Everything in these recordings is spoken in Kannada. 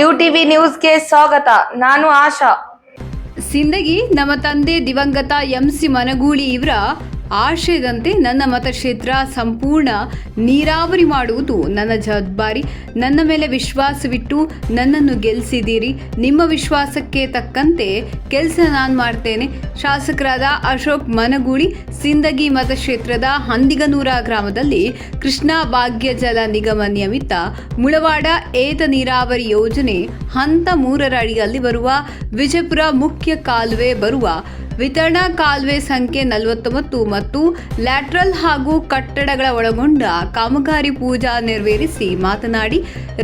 ಯು ಟಿವಿ ನ್ಯೂಸ್ಗೆ ಸ್ವಾಗತ. ನಾನು ಆಶಾ. ಸಿಂದಗಿ ನಮ್ಮ ತಂದೆ ದಿವಂಗತ ಎಂ ಸಿ ಮನಗೂಳಿ ಇವರ ಆಶಯದಂತೆ ನನ್ನ ಮತಕ್ಷೇತ್ರ ಸಂಪೂರ್ಣ ನೀರಾವರಿ ಮಾಡುವುದು ನನ್ನ ಜವಾಬ್ದಾರಿ. ನನ್ನ ಮೇಲೆ ವಿಶ್ವಾಸವಿಟ್ಟು ನನ್ನನ್ನು ಗೆಲ್ಲಿಸಿದ್ದೀರಿ. ನಿಮ್ಮ ವಿಶ್ವಾಸಕ್ಕೆ ತಕ್ಕಂತೆ ಕೆಲಸ ನಾನು ಮಾಡ್ತೇನೆ. ಶಾಸಕರಾದ ಅಶೋಕ್ ಮನಗೂಳಿ, ಸಿಂದಗಿ ಮತಕ್ಷೇತ್ರದ ಹಂದಿಗನೂರ ಗ್ರಾಮದಲ್ಲಿ ಕೃಷ್ಣ ಭಾಗ್ಯ ಜಲ ನಿಗಮ ನಿಯಮಿತ ಮುಳವಾಡ ಏತ ನೀರಾವರಿ ಯೋಜನೆ ಹಂತ ಮೂರರ ಅಡಿಯಲ್ಲಿ ಬರುವ ವಿಜಯಪುರ ಮುಖ್ಯ ಕಾಲುವೆ ಬರುವ ವಿತರಣಾ ಕಾಲುವೆ ಸಂಖ್ಯೆ ನಲವತ್ತೊಂಬತ್ತು ಮತ್ತು ಲ್ಯಾಟ್ರಲ್ ಹಾಗೂ ಕಟ್ಟಡಗಳ ಒಳಗೊಂಡ ಕಾಮಗಾರಿ ಪೂಜಾ ನೆರವೇರಿಸಿ ಮಾತನಾಡಿ,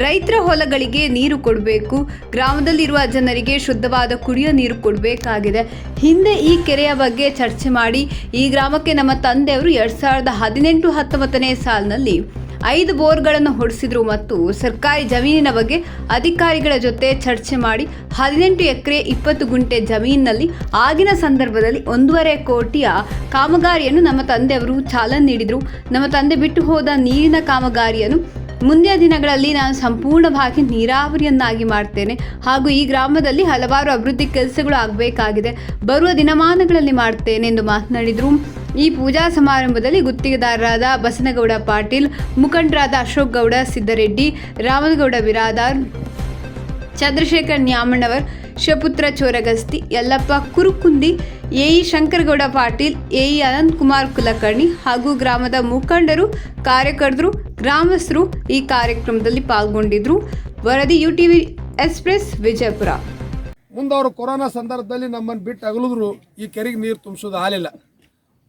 ರೈತರ ಹೊಲಗಳಿಗೆ ನೀರು ಕೊಡಬೇಕು, ಗ್ರಾಮದಲ್ಲಿರುವ ಜನರಿಗೆ ಶುದ್ಧವಾದ ಕುಡಿಯೋ ನೀರು ಕೊಡಬೇಕಾಗಿದೆ. ಹಿಂದೆ ಈ ಕೆರೆಯ ಬಗ್ಗೆ ಚರ್ಚೆ ಮಾಡಿ, ಈ ಗ್ರಾಮಕ್ಕೆ ನಮ್ಮ ತಂದೆಯವರು ಎರಡು ಸಾವಿರದ ಹದಿನೆಂಟು ಹತ್ತೊಂಬತ್ತನೇ ಸಾಲಿನಲ್ಲಿ ಐದು ಬೋರ್ಗಳನ್ನು ಹೊಡೆಸಿದ್ರು ಮತ್ತು ಸರ್ಕಾರಿ ಜಮೀನಿನ ಬಗ್ಗೆ ಅಧಿಕಾರಿಗಳ ಜೊತೆ ಚರ್ಚೆ ಮಾಡಿ ಹದಿನೆಂಟು ಎಕರೆ ಇಪ್ಪತ್ತು ಗುಂಟೆ ಜಮೀನಿನಲ್ಲಿ ಆಗಿನ ಸಂದರ್ಭದಲ್ಲಿ ಒಂದೂವರೆ ಕೋಟಿಯ ಕಾಮಗಾರಿಯನ್ನು ನಮ್ಮ ತಂದೆಯವರು ಚಾಲನೆ ನೀಡಿದರು. ನಮ್ಮ ತಂದೆ ಬಿಟ್ಟು ಹೋದ ನೀರಿನ ಕಾಮಗಾರಿಯನ್ನು ಮುಂದಿನ ದಿನಗಳಲ್ಲಿ ನಾನು ಸಂಪೂರ್ಣವಾಗಿ ನೀರಾವರಿಯನ್ನಾಗಿ ಮಾಡ್ತೇನೆ. ಹಾಗೂ ಈ ಗ್ರಾಮದಲ್ಲಿ ಹಲವಾರು ಅಭಿವೃದ್ಧಿ ಕೆಲಸಗಳು ಆಗಬೇಕಾಗಿದೆ. ಬರುವ ದಿನಮಾನಗಳಲ್ಲಿ ಮಾಡ್ತೇನೆ ಎಂದು ಮಾತನಾಡಿದರು. ಈ ಪೂಜಾ ಸಮಾರಂಭದಲ್ಲಿ ಗುತ್ತಿಗೆದಾರರಾದ ಬಸನಗೌಡ ಪಾಟೀಲ್, ಮುಖಂಡರಾದ ಅಶೋಕ್ ಗೌಡ, ಸಿದ್ದರೆಡ್ಡಿ, ರಾಮನಗೌಡ ಬಿರಾದಾರ್ ಚಂದ್ರಶೇಖರ್ ನ್ಯಾಮಣ್ಣವರ್, ಶಪುತ್ರ ಚೋರಗಸ್ತಿ, ಯಲ್ಲಪ್ಪ ಕುರುಕುಂದಿ ಎಇ ಶಂಕರಗೌಡ ಪಾಟೀಲ್ ಎಇ ಅನಂತಕುಮಾರ್ ಕುಲಕರ್ಣಿ ಹಾಗೂ ಗ್ರಾಮದ ಮುಖಂಡರು, ಕಾರ್ಯಕರ್ತರು, ಗ್ರಾಮಸ್ಥರು ಈ ಕಾರ್ಯಕ್ರಮದಲ್ಲಿ ಪಾಲ್ಗೊಂಡಿದ್ರು. ವರದಿ ಯು ಟಿವಿ ಎಕ್ಸ್ಪ್ರೆಸ್, ವಿಜಯಪುರ. ಮುಂದವರು ಕೊರೋನಾ ಸಂದರ್ಭದಲ್ಲಿ ನಮ್ಮನ್ನು ಬಿಟ್ಟು ಅಗಲಿದ್ರು, ಈ ಕೆರೆಗೆ ನೀರು ತುಂಬಿಸೋದು ಆಗಲಿಲ್ಲ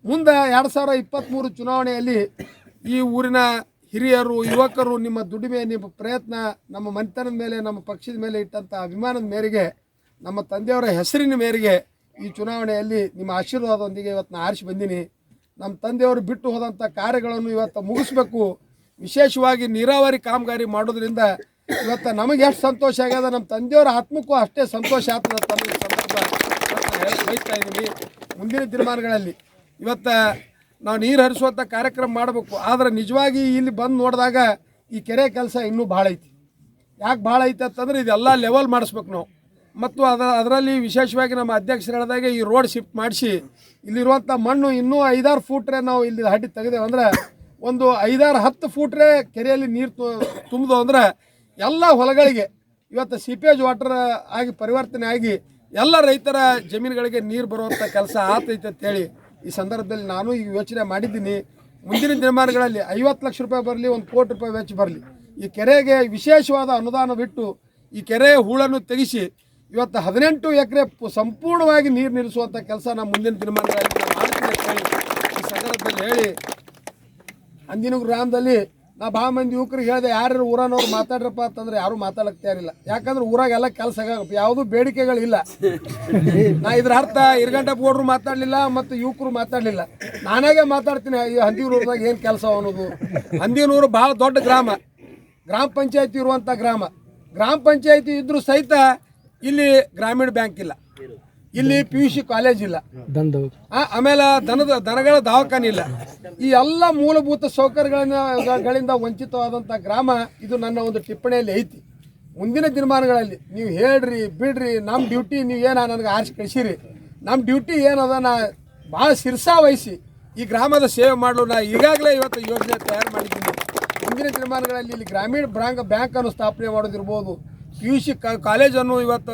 ಮುಂದೆ ಎರಡು ಸಾವಿರ ಇಪ್ಪತ್ತ್ಮೂರು ಚುನಾವಣೆಯಲ್ಲಿ ಈ ಊರಿನ ಹಿರಿಯರು, ಯುವಕರು ನಿಮ್ಮ ದುಡಿಮೆ, ನಿಮ್ಮ ಪ್ರಯತ್ನ, ನಮ್ಮ ಮನೆತನದ ಮೇಲೆ, ನಮ್ಮ ಪಕ್ಷದ ಮೇಲೆ ಇಟ್ಟಂಥ ಅಭಿಮಾನದ ಮೇರೆಗೆ, ನಮ್ಮ ತಂದೆಯವರ ಹೆಸರಿನ ಮೇರೆಗೆ ಈ ಚುನಾವಣೆಯಲ್ಲಿ ನಿಮ್ಮ ಆಶೀರ್ವಾದದೊಂದಿಗೆ ಇವತ್ತು ನಾನು ಆರಿಸಿ ಬಂದೀನಿ. ನಮ್ಮ ತಂದೆಯವರು ಬಿಟ್ಟು ಹೋದಂಥ ಕಾರ್ಯಗಳನ್ನು ಇವತ್ತು ಮುಗಿಸ್ಬೇಕು. ವಿಶೇಷವಾಗಿ ನೀರಾವರಿ ಕಾಮಗಾರಿ ಮಾಡೋದ್ರಿಂದ ಇವತ್ತು ನಮಗೆ ಎಷ್ಟು ಸಂತೋಷ ಆಗ್ಯದ, ನಮ್ಮ ತಂದೆಯವರ ಆತ್ಮಕ್ಕೂ ಅಷ್ಟೇ ಸಂತೋಷ ಆಗ್ತದೆ ಸಂದರ್ಭ ಬಯಸ್ತಾ ಇದ್ದೀನಿ. ಮುಂದಿನ ದಿನಮಾನಗಳಲ್ಲಿ ಇವತ್ತು ನಾವು ನೀರು ಹರಿಸುವಂಥ ಕಾರ್ಯಕ್ರಮ ಮಾಡಬೇಕು. ಆದರೆ ನಿಜವಾಗಿ ಇಲ್ಲಿ ಬಂದು ನೋಡಿದಾಗ ಈ ಕೆರೆ ಕೆಲಸ ಇನ್ನೂ ಭಾಳ ಐತಿ. ಯಾಕೆ ಭಾಳ ಐತೆ ಅಂತಂದ್ರೆ ಇದೆಲ್ಲ ಲೆವೆಲ್ ಮಾಡಿಸ್ಬೇಕು ನಾವು. ಮತ್ತು ಅದರ ಅದರಲ್ಲಿ ವಿಶೇಷವಾಗಿ ನಮ್ಮ ಅಧ್ಯಕ್ಷರು ಹೇಳಿದಾಗ ಈ ರೋಡ್ ಶಿಫ್ಟ್ ಮಾಡಿಸಿ ಇಲ್ಲಿರುವಂಥ ಮಣ್ಣು ಇನ್ನೂ ಐದಾರು ಫೂಟ್ರೆ ನಾವು ಇಲ್ಲಿ ಹಡ್ಡಿ ತೆಗೆದೇವೆ ಅಂದ್ರೆ ಒಂದು ಐದಾರು ಹತ್ತು ಫೂಟ್ರೆ ಕೆರೆಯಲ್ಲಿ ನೀರು ತುಂಬಿದು ಅಂದ್ರೆ ಎಲ್ಲ ಹೊಲಗಳಿಗೆ ಇವತ್ತು ಸಿಪೇಜ್ ವಾಟರ್ ಆಗಿ ಪರಿವರ್ತನೆ ಆಗಿ ಎಲ್ಲ ರೈತರ ಜಮೀನುಗಳಿಗೆ ನೀರು ಬರುವಂಥ ಕೆಲಸ ಆತೈತೆ ಅಂತೇಳಿ ಈ ಸಂದರ್ಭದಲ್ಲಿ ನಾನು ಈಗ ಯೋಚನೆ ಮಾಡಿದ್ದೀನಿ, ಮುಂದಿನ ದಿನಮಾನಗಳಲ್ಲಿ ಐವತ್ತು ಲಕ್ಷ ರೂಪಾಯಿ ಬರಲಿ, ಒಂದು ಕೋಟಿ ರೂಪಾಯಿ ವೆಚ್ಚ ಬರಲಿ. ಈ ಕೆರೆಗೆ ವಿಶೇಷವಾದ ಅನುದಾನ ಬಿಟ್ಟು ಈ ಕೆರೆಯ ಹೂಳನ್ನು ತೆಗೆಸಿ ಇವತ್ತು ಹದಿನೆಂಟು ಎಕರೆ ಸಂಪೂರ್ಣವಾಗಿ ನೀರು ನಿಲ್ಲಿಸುವಂಥ ಕೆಲಸ ನಾವು ಮುಂದಿನ ದಿನಮಾನಗಳಲ್ಲಿ ಈ ಸಂದರ್ಭದಲ್ಲಿ ಹೇಳಿ, ಅಂದಿನ ಗ್ರಾಮದಲ್ಲಿ ನಾ ಭಾಳ ಮಂದಿ ಯುವಕರಿಗೆ ಹೇಳಿದೆ ಯಾರು ಊರನವ್ರು ಮಾತಾಡ್ರಪ್ಪ ಅಂತಂದ್ರೆ ಯಾರು ಮಾತಾಡಕ್ ತಯಾರಿಲ್ಲ. ಯಾಕಂದ್ರೆ ಊರಾಗೆಲ್ಲ ಕೆಲಸ ಯಾವುದು ಬೇಡಿಕೆಗಳಿಲ್ಲ. ನಾ ಇದ್ರ ಅರ್ಥ, ಇರ್ಗಂಟ ಬೋಡ್ರು ಮಾತಾಡ್ಲಿಲ್ಲ ಮತ್ತು ಯುವಕರು ಮಾತಾಡ್ಲಿಲ್ಲ. ನಾನಾಗೆ ಮಾತಾಡ್ತೀನಿ ಈ ಹಂದಿನೂರ್ದಾಗ ಏನು ಕೆಲಸ ಅನ್ನೋದು. ಹಂದಿನೂರು ಭಾಳ ದೊಡ್ಡ ಗ್ರಾಮ. ಗ್ರಾಮ ಪಂಚಾಯತಿ ಇರುವಂಥ ಗ್ರಾಮ. ಗ್ರಾಮ ಪಂಚಾಯತಿ ಇದ್ರೂ ಸಹಿತ ಇಲ್ಲಿ ಗ್ರಾಮೀಣ ಬ್ಯಾಂಕ್ ಇಲ್ಲ. ಇಲ್ಲಿ ಪಿ ಯು ಸಿ ಕಾಲೇಜ್ ಇಲ್ಲ. ಆಮೇಲೆ ದನದ ದನಗಳ ದವಾಖಾನೆ ಇಲ್ಲ. ಈ ಎಲ್ಲ ಮೂಲಭೂತ ಸೌಕರ್ಯಗಳಿಂದ ಗಳಿಂದ ವಂಚಿತವಾದಂಥ ಗ್ರಾಮ ಇದು ನನ್ನ ಒಂದು ಟಿಪ್ಪಣಿಯಲ್ಲಿ ಐತಿ. ಮುಂದಿನ ದಿನಮಾನಗಳಲ್ಲಿ ನೀವು ಹೇಳ್ರಿ ಬಿಡ್ರಿ ನಮ್ಮ ಡ್ಯೂಟಿ ನೀವು ಏನ ನನಗೆ ಆರಿಸಿ ಕಳಿಸಿರಿ. ನಮ್ಮ ಡ್ಯೂಟಿ ಏನದ ನಾ ಭಾಳ ಶಿರ್ಸಾ ವಹಿಸಿ ಈ ಗ್ರಾಮದ ಸೇವೆ ಮಾಡಲು. ನಾ ಈಗಾಗಲೇ ಇವತ್ತು ಯೋಜನೆ ತಯಾರು ಮಾಡಿದ್ದೀನಿ. ಮುಂದಿನ ದಿನಮಾನಗಳಲ್ಲಿ ಇಲ್ಲಿ ಗ್ರಾಮೀಣ ಬ್ಯಾಂಕ್ ಬ್ಯಾಂಕನ್ನು ಸ್ಥಾಪನೆ ಮಾಡೋದಿರ್ಬೋದು. ಪಿ ಯು ಸಿ ಕಾಲೇಜನ್ನು ಇವತ್ತು